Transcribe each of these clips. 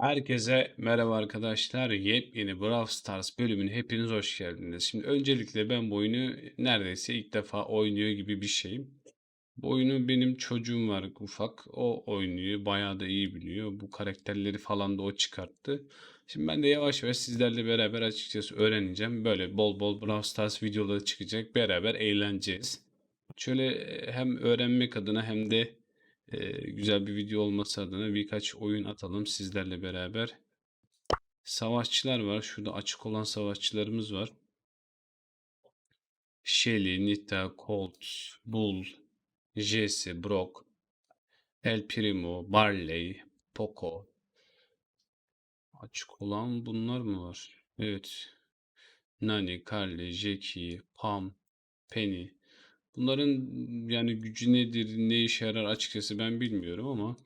Herkese merhaba arkadaşlar. Yepyeni Brawl Stars bölümüne hepiniz hoş geldiniz. Şimdi öncelikle ben bu oyunu neredeyse ilk defa oynuyor gibi bir şeyim. Bu oyunu benim çocuğum var ufak. O oynuyor. Bayağı da iyi biliyor. Bu karakterleri falan da o çıkarttı. Şimdi ben de yavaş yavaş sizlerle beraber açıkçası öğreneceğim. Böyle bol bol Brawl Stars videoları çıkacak. Beraber eğleneceğiz. Şöyle e, hem öğrenmek adına hem de e, güzel bir video olması adına birkaç oyun atalım sizlerle beraber. Savaşçılar var. Şurada açık olan savaşçılarımız var. Shelly, Nita, Colt, Bull, Jesse, Brock, El Primo, Barley, Poco. Açık olan bunlar mı var? Evet. Nani, Carly, Jackie, Pam, Penny. Bunların yani gücü nedir, ne işe yarar açıkçası ben bilmiyorum ama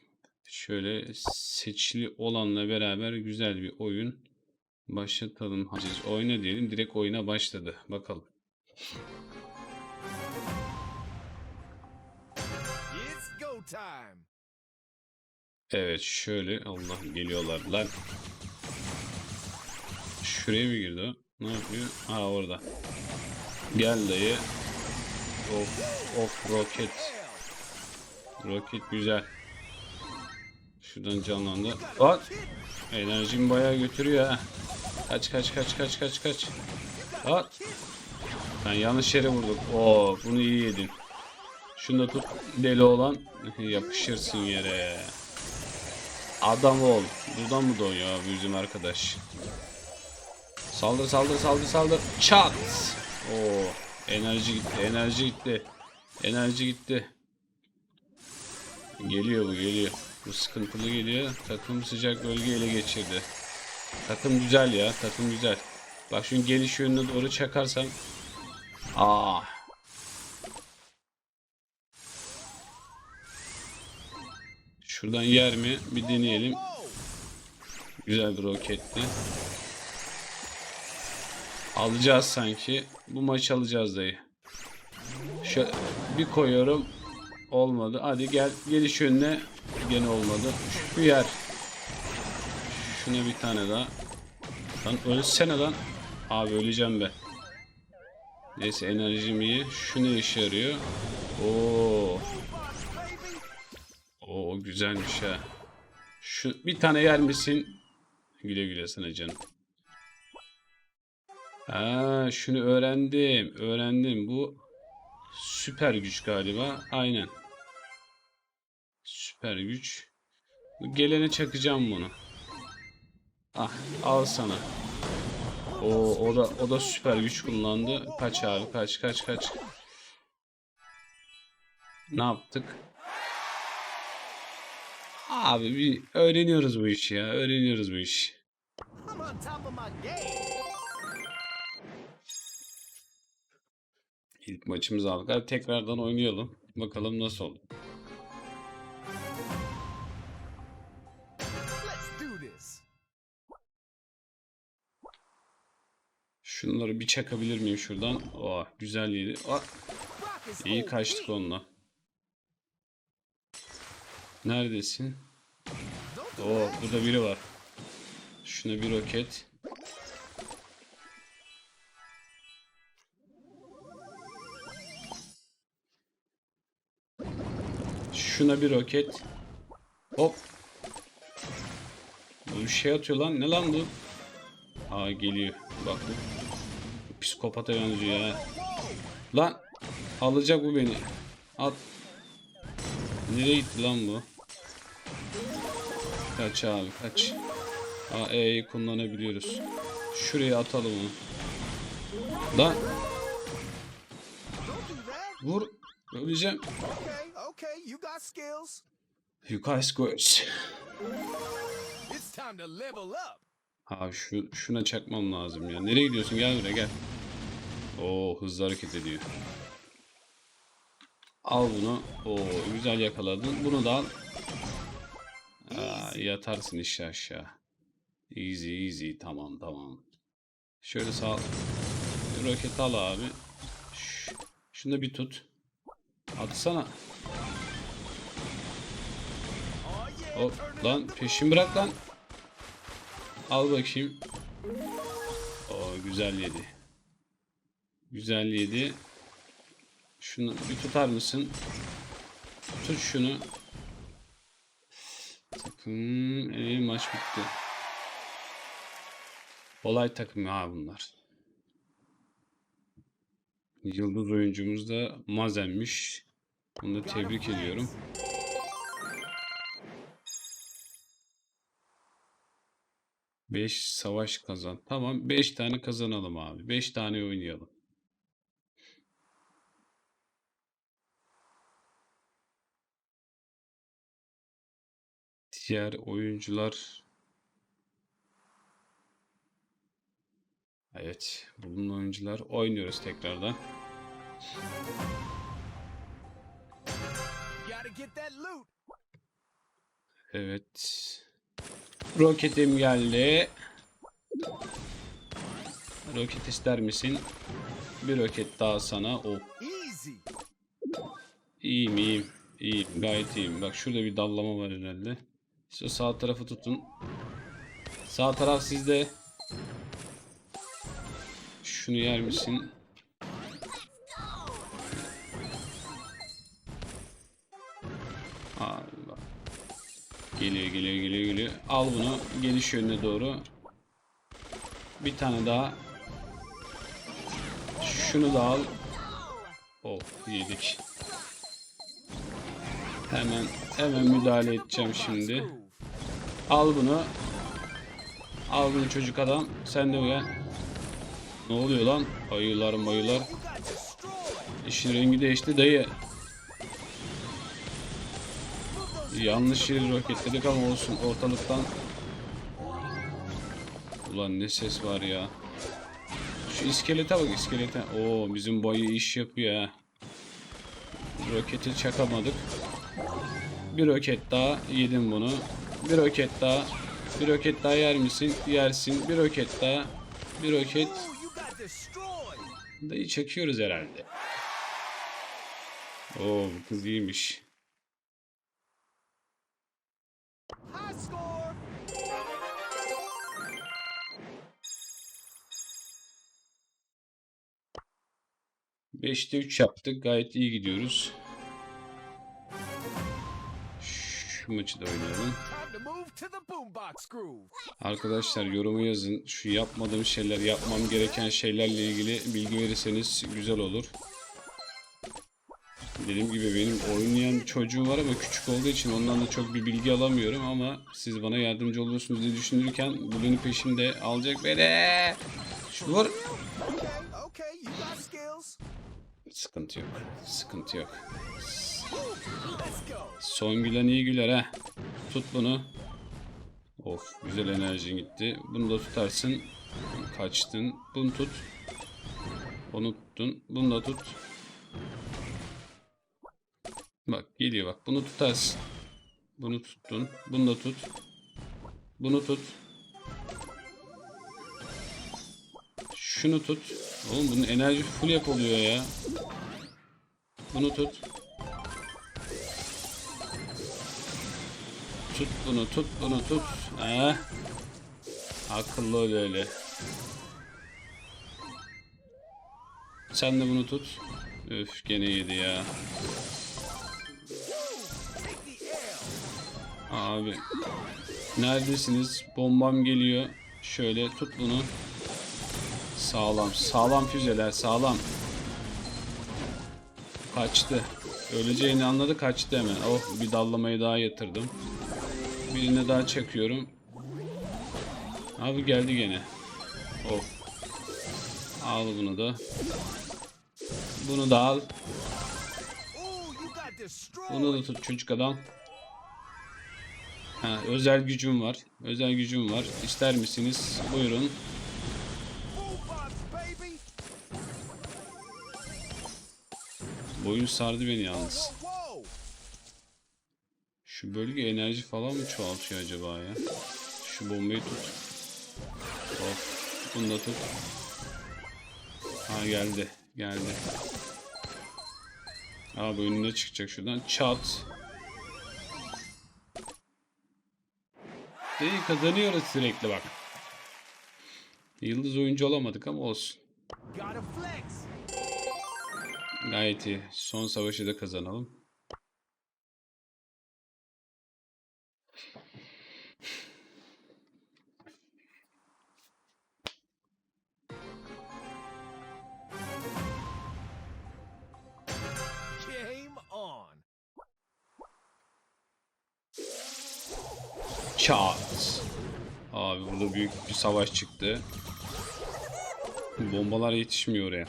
şöyle seçili olanla beraber güzel bir oyun başlatalım. Hadi oyna diyelim. Direkt oyuna başladı. Bakalım. It's go time. Evet şöyle Allah geliyorlar lan. Şuraya mı girdi o? Ne yapıyor? Ha orada. Gel dayı. Of of roket. Roket güzel. Şuradan canlandı. At. Enerjimi bayağı götürüyor ha. Kaç kaç kaç kaç kaç kaç. At. Ben yanlış yere vurdum. Oo bunu iyi yedin. Şunu da tut. Deli olan yapışırsın yere. Adam ol. Buradan mı doğuyor abi bizim arkadaş? Saldır saldır saldır saldır. Çat. Oo. Enerji gitti. Enerji gitti. Enerji gitti. Geliyor bu geliyor. Bu sıkıntılı geliyor. Takım sıcak bölge ele geçirdi. Takım güzel ya. Takım güzel. Bak şunun geliş yönüne doğru çakarsam. Aa. Şuradan yer mi? Bir deneyelim. Güzel bir roketti. Alacağız sanki. Bu maçı alacağız dayı. Şu bir koyuyorum. Olmadı. Hadi gel geliş yönüne. Gene olmadı. Şu yer. Şuna bir tane daha. Lan ölsene lan. Abi öleceğim be. Neyse enerjim iyi. Şu ne işe yarıyor? Oo. Oo güzelmiş ha. Şu bir tane yer misin? Güle güle sana canım. Ha, şunu öğrendim. Öğrendim. Bu süper güç galiba. Aynen. Süper güç. Gelene çakacağım bunu. Ah, al sana. O o da o da süper güç kullandı. Kaç abi kaç kaç kaç. Ne yaptık? Abi bir öğreniyoruz bu işi ya. Öğreniyoruz bu işi. İlk maçımızı aldık. Hadi tekrardan oynayalım. Bakalım nasıl oldu. Let's do this. Şunları bir çakabilir miyim şuradan? Oh güzel yedi. İs iyi kaçtık onunla. Neredesin? Oo burada biri var. Şuna bir roket. Şuna bir roket. Hop. Bir şey atıyor lan. Ne lan bu? Aa geliyor. Bak bu. Psikopata benziyor ya. Lan. Alacak bu beni. At. Nereye gitti lan bu? Kaç abi kaç. Aa E'yi kullanabiliyoruz. Şuraya atalım onu. Lan vur. Öleceğim. Okay, you got skills. You guys goes. It's time to level up. Abi şu şuna çakmam lazım ya. Nereye gidiyorsun? Gel buraya gel. Oo hızlı hareket ediyor. Al bunu. Oo güzel yakaladın. Bunu da al. Aa, yatarsın işte aşağı. Easy easy tamam tamam. Şöyle sağ roket al abi. Şunu da bir tut. Atsana. İt lan peşin bırak lan. Al bakayım. O güzel yedi. Güzel yedi. Şunu bir tutar mısın? Tut şunu. Takım e, maç bitti. Olay takımı ha bunlar. Yıldız oyuncumuz da Mazen'miş. Onu da tebrik ediyorum. Beş savaş kazan. Tamam, beş tane kazanalım abi. Beş tane oynayalım. Diğer oyuncular Evet, bulunan oyuncular oynuyoruz tekrardan. Evet. Roketim geldi. Roket ister misin? Bir roket daha sana. Easy. iyiyim iyiyim. İyiyim, gayet iyiyim. Bak şurada bir dallama var herhalde. İşte sağ tarafı tutun. Sağ taraf sizde. Şunu yer misin? Geliyor geliyor geliyor geliyor. Al bunu geliş yönüne doğru. Bir tane daha. Şunu da al. Oh yedik. Hemen hemen müdahale edeceğim şimdi. Al bunu. Al bunu çocuk adam. Sen de uyan. Ne oluyor lan? Ayılar mayılar. İşin rengi değişti dayı. Yanlış yeri roketledik ama olsun ortalıktan. Ulan ne ses var ya. Şu iskelete bak iskelete. Oo bizim bayı iş yapıyor ha. Roketi çakamadık. Bir roket daha yedim bunu. Bir roket daha. Bir roket daha yer misin? Yersin. Bir roket daha. Bir roket. Dayı çekiyoruz herhalde. Oo bu kız iyiymiş. High score. Beşte 3 yaptık. Gayet iyi gidiyoruz. Şu maçı da oynayalım. Arkadaşlar yorumu yazın. Şu yapmadığım şeyler, yapmam gereken şeylerle ilgili bilgi verirseniz güzel olur. Dediğim gibi benim oynayan çocuğum var ama küçük olduğu için ondan da çok bir bilgi alamıyorum ama siz bana yardımcı olursunuz diye düşünürken bu beni peşimde alacak beni. Şu. Sıkıntı yok. Sıkıntı yok. Son gülen iyi güler ha. Tut bunu. Of güzel enerjin gitti. Bunu da tutarsın. Kaçtın. Bunu tut. Onu tuttun. Bunu da tut. Bak geliyor bak. Bunu tutarsın. Bunu tuttun. Bunu da tut. Bunu tut. Şunu tut. Oğlum bunun enerji full yap oluyor ya. Bunu tut. Tut bunu, tut bunu, tut. Ha? Akıllı ol öyle. Sen de bunu tut. Öf gene yedi ya. Abi. Neredesiniz? Bombam geliyor. Şöyle tut bunu. Sağlam. Sağlam füzeler sağlam. Kaçtı. Öleceğini anladı kaçtı hemen. Oh bir dallamayı daha yatırdım. Birine daha çekiyorum. Abi geldi gene. Oh. Al bunu da. Bunu da al. Bunu da tut çocuk adam. Ha, özel gücüm var. Özel gücüm var. İster misiniz? Buyurun. Boyun sardı beni yalnız. Şu bölge enerji falan mı çoğaltıyor acaba ya? Şu bombayı tut. Of. Bunu da tut. Ha geldi. Geldi. Abi önüne çıkacak şuradan. Çat. İşte kazanıyoruz sürekli bak. Yıldız oyuncu olamadık ama olsun. Gayet iyi. Son savaşı da kazanalım. Çat. Abi burada büyük bir savaş çıktı. Bombalar yetişmiyor oraya.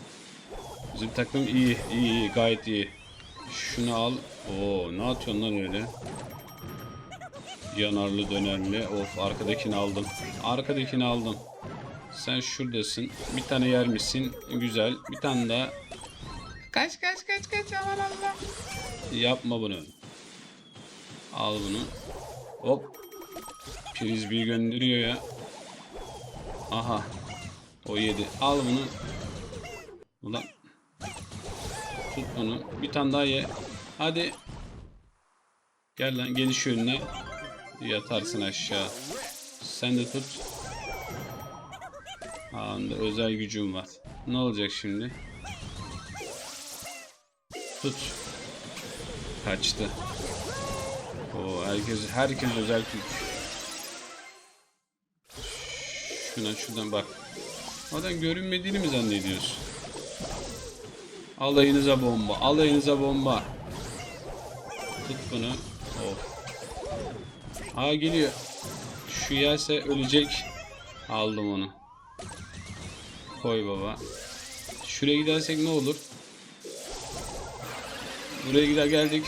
Bizim takım iyi, iyi, iyi, gayet iyi. Şunu al. Oo, ne atıyorsun lan öyle? Yanarlı dönerli. Of, arkadakini aldım. Arkadakini aldım. Sen şuradasın. Bir tane yer misin? Güzel. Bir tane daha. Kaç kaç kaç kaç aman Allah. Yapma bunu. Al bunu. Hop. Frisbee gönderiyor ya. Aha. O yedi. Al bunu. Ulan. Tut bunu. Bir tane daha ye. Hadi. Gel lan geniş önüne. Yatarsın aşağı. Sen de tut. Anda özel gücüm var. Ne olacak şimdi? Tut. Kaçtı. O herkes herkes özel güç. Şuna şuradan bak. Adam görünmediğini mi zannediyorsun? Alayınıza bomba. Alayınıza bomba. Tut bunu. Of. Aa geliyor. Şu yerse ölecek. Aldım onu. Koy baba. Şuraya gidersek ne olur? Buraya gider geldik.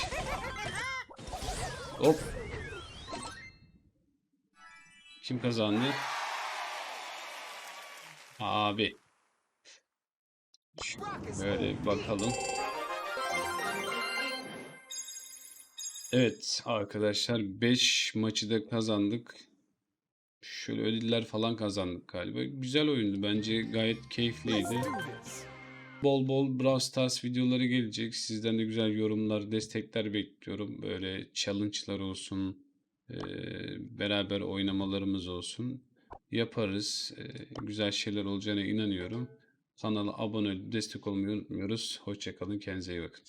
Hop. Kim kazandı? Abi. Böyle bakalım. Evet arkadaşlar 5 maçı da kazandık. Şöyle ödüller falan kazandık galiba. Güzel oyundu bence gayet keyifliydi. Bol bol Brawl Stars videoları gelecek. Sizden de güzel yorumlar, destekler bekliyorum. Böyle challenge'lar olsun, beraber oynamalarımız olsun. Yaparız. Güzel şeyler olacağına inanıyorum. Kanala abone destek olmayı unutmuyoruz. Hoşçakalın, kendinize iyi bakın.